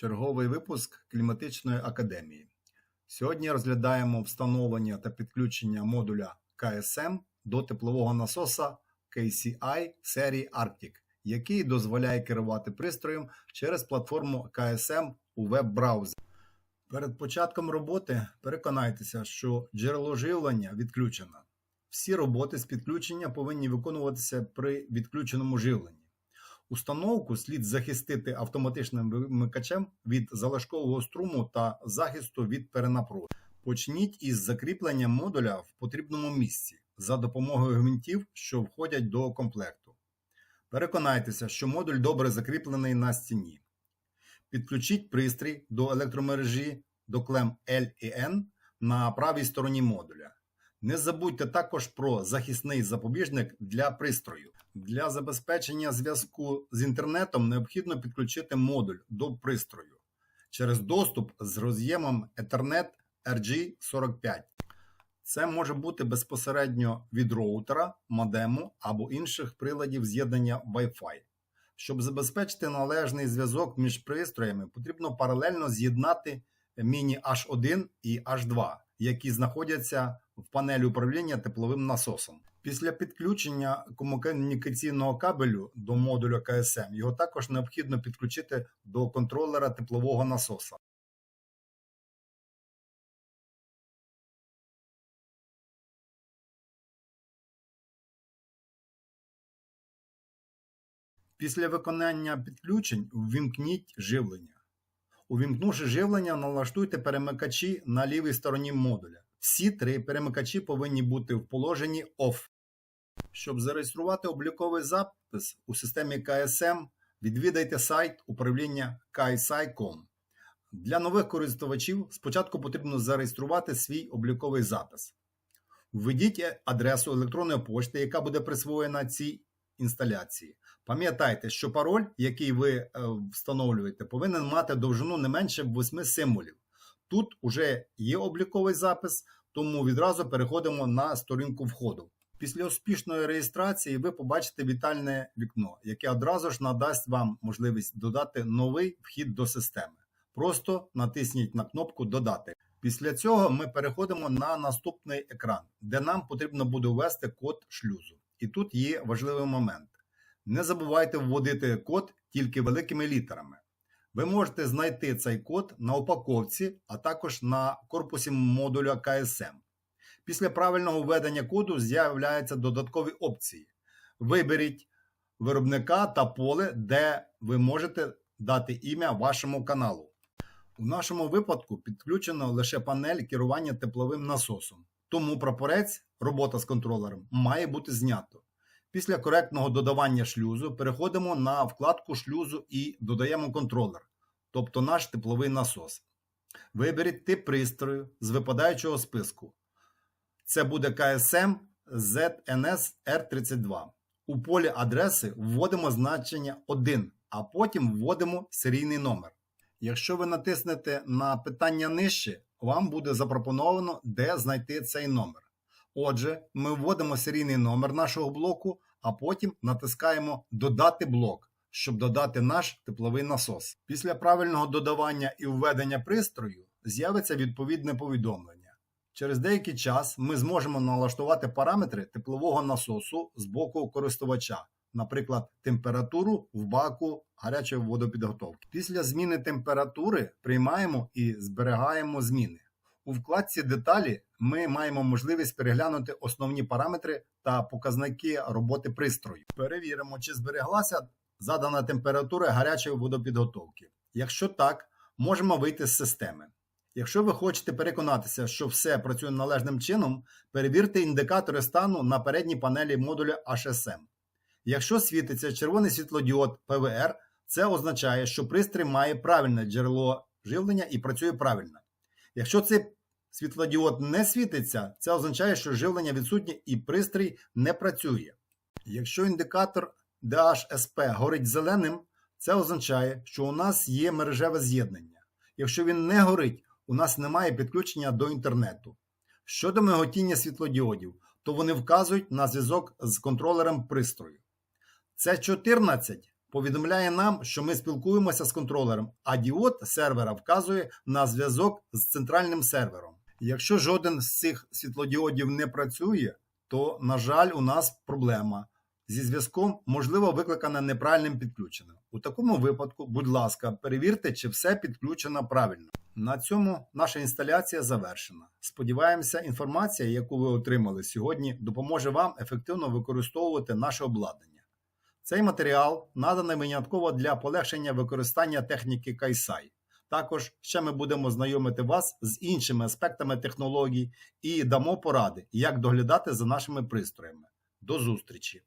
Черговий випуск кліматичної академії. Сьогодні розглядаємо встановлення та підключення модуля КСМ до теплового насоса KCI серії Arctic, який дозволяє керувати пристроєм через платформу KSM у веб-браузері. Перед початком роботи переконайтеся, що джерело живлення відключено. Всі роботи з підключення повинні виконуватися при відключеному живленні. Установку слід захистити автоматичним вимикачем від залишкового струму та захисту від перенапруги. Почніть із закріплення модуля в потрібному місці за допомогою гвинтів, що входять до комплекту. Переконайтеся, що модуль добре закріплений на стіні. Підключіть пристрій до електромережі до клем L і N на правій стороні модуля. Не забудьте також про захисний запобіжник для пристрою. Для забезпечення зв'язку з інтернетом необхідно підключити модуль до пристрою через доступ з роз'ємом Ethernet RG45. Це може бути безпосередньо від роутера, модему або інших приладів з'єднання Wi-Fi. Щоб забезпечити належний зв'язок між пристроями, потрібно паралельно з'єднати міні H1 і H2, які знаходяться в панелі управління тепловим насосом. Після підключення комунікаційного кабелю до модуля КСМ його також необхідно підключити до контролера теплового насоса. Після виконання підключень ввімкніть живлення. Увімкнувши живлення, налаштуйте перемикачі на лівій стороні модуля. Всі три перемикачі повинні бути в положенні OFF. Щоб зареєструвати обліковий запис у системі КСМ, відвідайте сайт управління KSI.com. Для нових користувачів спочатку потрібно зареєструвати свій обліковий запис. Введіть адресу електронної пошти, яка буде присвоєна цій інсталяції. Пам'ятайте, що пароль, який ви е, встановлюєте, повинен мати довжину не менше 8 символів. Тут уже є обліковий запис, тому відразу переходимо на сторінку входу. Після успішної реєстрації ви побачите вітальне вікно, яке одразу ж надасть вам можливість додати новий вхід до системи. Просто натисніть на кнопку Додати. Після цього ми переходимо на наступний екран, де нам потрібно буде ввести код шлюзу. І тут є важливий момент. Не забувайте вводити код тільки великими літерами. Ви можете знайти цей код на упаковці, а також на корпусі модуля КСМ. Після правильного введення коду з'являються додаткові опції. Виберіть виробника та поле, де ви можете дати ім'я вашому каналу. У нашому випадку підключено лише панель керування тепловим насосом, тому прапорець, робота з контролером, має бути знято. Після коректного додавання шлюзу переходимо на вкладку шлюзу і додаємо контролер, тобто наш тепловий насос. Виберіть тип пристрою з випадаючого списку. Це буде KSM ZNS R32. У полі адреси вводимо значення 1, а потім вводимо серійний номер. Якщо ви натиснете на питання нижче, вам буде запропоновано, де знайти цей номер. Отже, ми вводимо серійний номер нашого блоку, а потім натискаємо Додати блок, щоб додати наш тепловий насос. Після правильного додавання і введення пристрою з'явиться відповідне повідомлення. Через деякий час ми зможемо налаштувати параметри теплового насосу з боку користувача, наприклад, температуру в баку гарячої водопідготовки. Після зміни температури приймаємо і зберігаємо зміни. У вкладці Деталі ми маємо можливість переглянути основні параметри та показники роботи пристрою. Перевіримо, чи збереглася задана температура гарячої водопідготовки. Якщо так, можемо вийти з системи. Якщо ви хочете переконатися, що все працює належним чином, перевірте індикатори стану на передній панелі модуля HSM. Якщо світиться червоний світлодіод PVR, це означає, що пристрій має правильне джерело живлення і працює правильно. Якщо цей світлодіод не світиться, це означає, що живлення відсутнє і пристрій не працює. Якщо індикатор DHSP горить зеленим, це означає, що у нас є мережеве з'єднання. Якщо він не горить, у нас немає підключення до інтернету. Щодо миготіння світлодіодів, то вони вказують на зв'язок з контролером пристрою. Це 14 повідомляє нам, що ми спілкуємося з контролером, а діод сервера вказує на зв'язок з центральним сервером. Якщо жоден з цих світлодіодів не працює, то, на жаль, у нас проблема. Зі зв'язком можливо викликана неправильним підключенням. У такому випадку, будь ласка, перевірте, чи все підключено правильно. На цьому наша інсталяція завершена. Сподіваємося, інформація, яку ви отримали сьогодні, допоможе вам ефективно використовувати наше обладнання. Цей матеріал наданий винятково для полегшення використання техніки Кайсай. Також ще ми будемо знайомити вас з іншими аспектами технологій і дамо поради, як доглядати за нашими пристроями. До зустрічі!